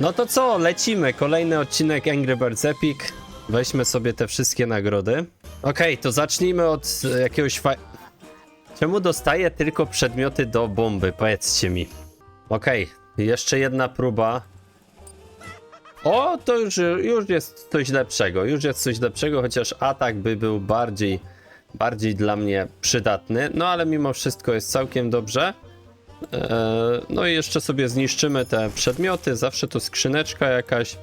No to co, lecimy. Kolejny odcinek Angry Birds Epic. Weźmy sobie te wszystkie nagrody. Okej, to zacznijmy od jakiegoś fa... Czemu dostaję tylko przedmioty do bomby? Powiedzcie mi. Okej, jeszcze jedna próba. O, to już, już jest coś lepszego. Już jest coś lepszego, chociaż atak by był bardziej, bardziej dla mnie przydatny. No ale mimo wszystko jest całkiem dobrze. Eee, no i jeszcze sobie zniszczymy te przedmioty. Zawsze to skrzyneczka jakaś.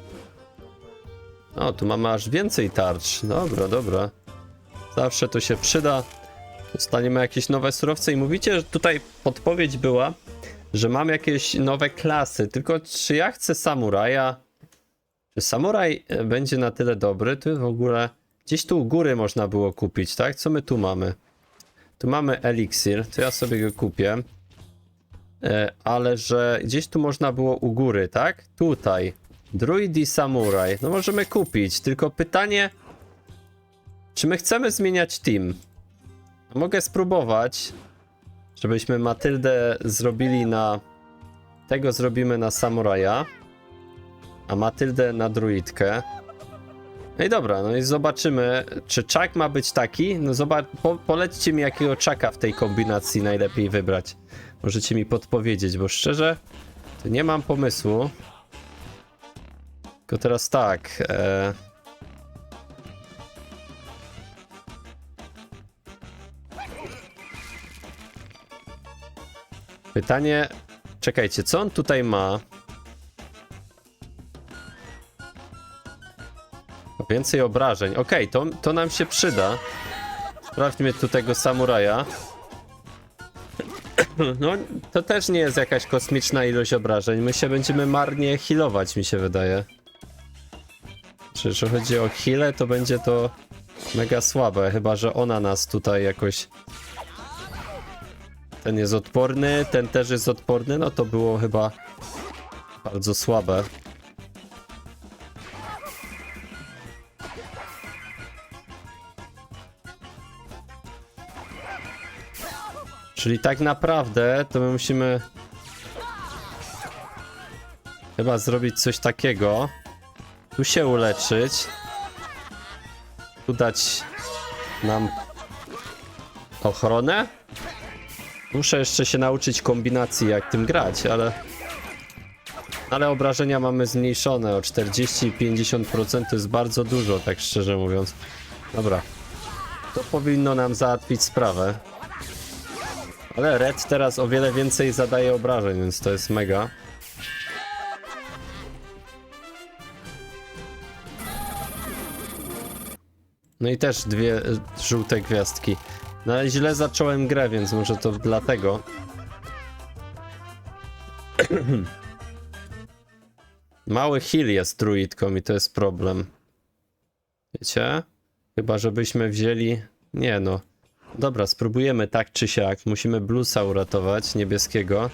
O, tu mamy aż więcej tarcz. Dobra, dobra. Zawsze to się przyda. Dostaniemy jakieś nowe surowce i mówicie, że tutaj podpowiedź była, że mam jakieś nowe klasy. Tylko czy ja chcę samuraja? Czy samuraj e, będzie na tyle dobry? Tu w ogóle gdzieś tu u góry można było kupić, tak? Co my tu mamy? Tu mamy eliksir, to ja sobie go kupię. E, ale że gdzieś tu można było u góry, tak? Tutaj. Druid i samuraj. No możemy kupić, tylko pytanie, czy my chcemy zmieniać team? Mogę spróbować, żebyśmy Matyldę zrobili na... Tego zrobimy na samuraja, a Matyldę na druidkę. No i dobra, no i zobaczymy, czy czak ma być taki. No zobacz, po, polećcie mi jakiego czaka w tej kombinacji najlepiej wybrać. Możecie mi podpowiedzieć, bo szczerze, to nie mam pomysłu. Tylko teraz tak. E... Pytanie. Czekajcie, co on tutaj ma? Więcej obrażeń. Okej, to, to nam się przyda. Sprawdźmy tu tego samuraja. No, to też nie jest jakaś kosmiczna ilość obrażeń. My się będziemy marnie healować, mi się wydaje. Czy że chodzi o healę, to będzie to mega słabe, chyba że ona nas tutaj jakoś... Ten jest odporny, ten też jest odporny, no to było chyba bardzo słabe. Czyli tak naprawdę to my musimy chyba zrobić coś takiego. Tu się uleczyć. Tu dać nam ochronę. Muszę jeszcze się nauczyć kombinacji jak tym grać, ale ale obrażenia mamy zmniejszone o 40 i 50% to jest bardzo dużo, tak szczerze mówiąc. Dobra. To powinno nam załatwić sprawę. Ale Red teraz o wiele więcej zadaje obrażeń, więc to jest mega. No i też dwie żółte gwiazdki. No ale źle zacząłem grę, więc może to dlatego. Mały heal jest druidką i to jest problem. Wiecie? Chyba żebyśmy wzięli... Nie no. Dobra, spróbujemy tak czy siak. Musimy bluesa uratować, niebieskiego.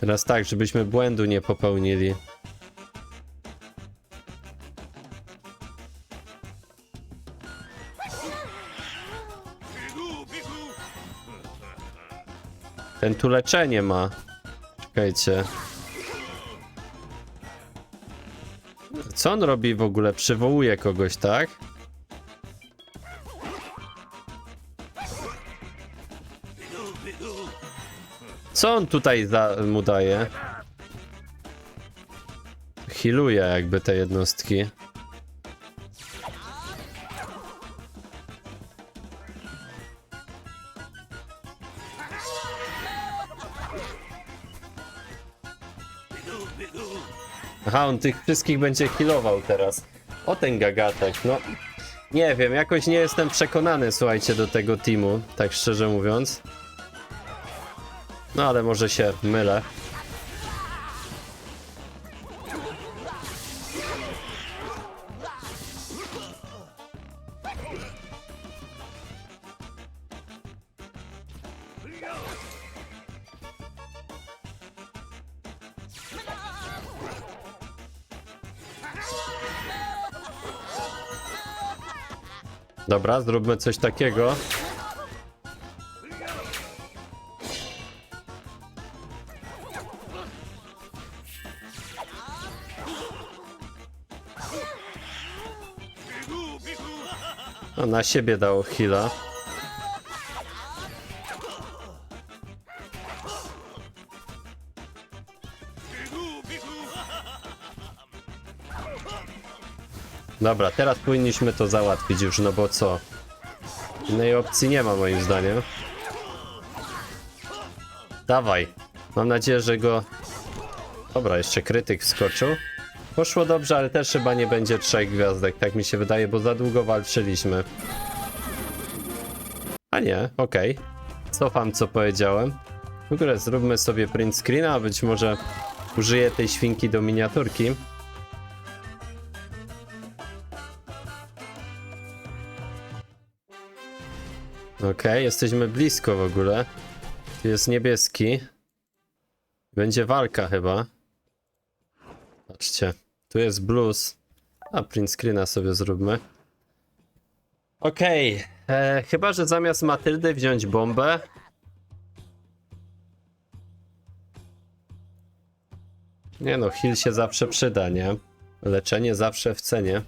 Teraz tak, żebyśmy błędu nie popełnili. Ten tu leczenie ma. Czekajcie. Co on robi w ogóle? Przywołuje kogoś, tak? Co on tutaj mu daje? Healuje jakby te jednostki. Aha, on tych wszystkich będzie healował teraz. O ten gagatek, no. Nie wiem, jakoś nie jestem przekonany, słuchajcie, do tego teamu, tak szczerze mówiąc. No ale może się mylę. Dobra, zróbmy coś takiego. No, na siebie dało heala. Dobra, teraz powinniśmy to załatwić już, no bo co? Innej opcji nie ma moim zdaniem. Dawaj. Mam nadzieję, że go... Dobra, jeszcze krytyk wskoczył. Poszło dobrze, ale też chyba nie będzie trzech gwiazdek, tak mi się wydaje, bo za długo walczyliśmy. A nie, okej. Cofam co powiedziałem. W ogóle zróbmy sobie print screena, a być może użyję tej świnki do miniaturki. Okej, jesteśmy blisko w ogóle. Tu jest niebieski. Będzie walka chyba. Patrzcie, tu jest blues. A print screena sobie zróbmy. Okej, e, chyba że zamiast Matyldy wziąć bombę. Nie no, heal się zawsze przyda, nie? Leczenie zawsze w cenie.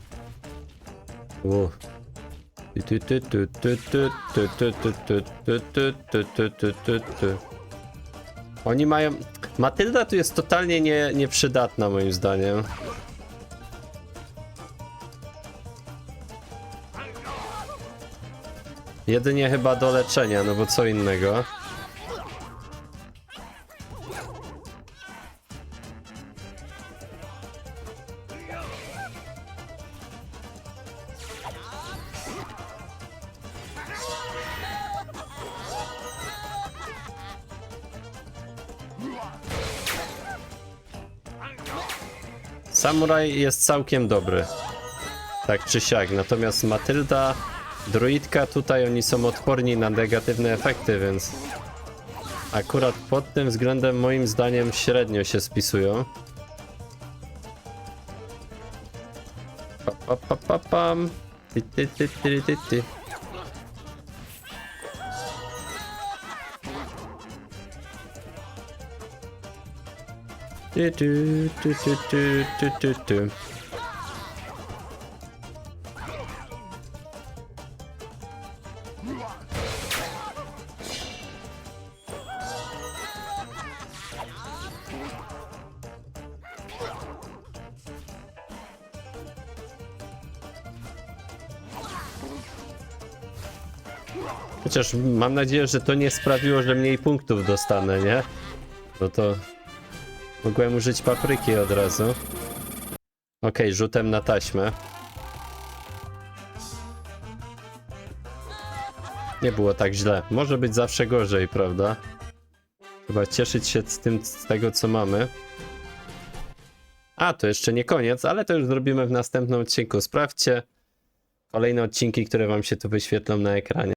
Oni mają... Matylda tu jest totalnie nie, nieprzydatna moim zdaniem. Jedynie chyba do leczenia, no bo co innego. Samuraj jest całkiem dobry. Tak czy siak. Natomiast Matylda, druidka, tutaj oni są odporni na negatywne efekty, więc akurat pod tym względem moim zdaniem średnio się spisują. Pa, pa, pa, pa, pam. Ty, ty, ty, ty, ty, ty. Ty, ty, ty, ty, ty, ty, ty, ty. Chociaż mam nadzieję, że to nie sprawiło, że mniej punktów dostanę, nie? No to mogłem użyć papryki od razu. Okej, rzutem na taśmę. Nie było tak źle. Może być zawsze gorzej, prawda? Chyba cieszyć się z tym, z tego co mamy. A, to jeszcze nie koniec, ale to już zrobimy w następnym odcinku. Sprawdźcie kolejne odcinki, które wam się tu wyświetlą na ekranie.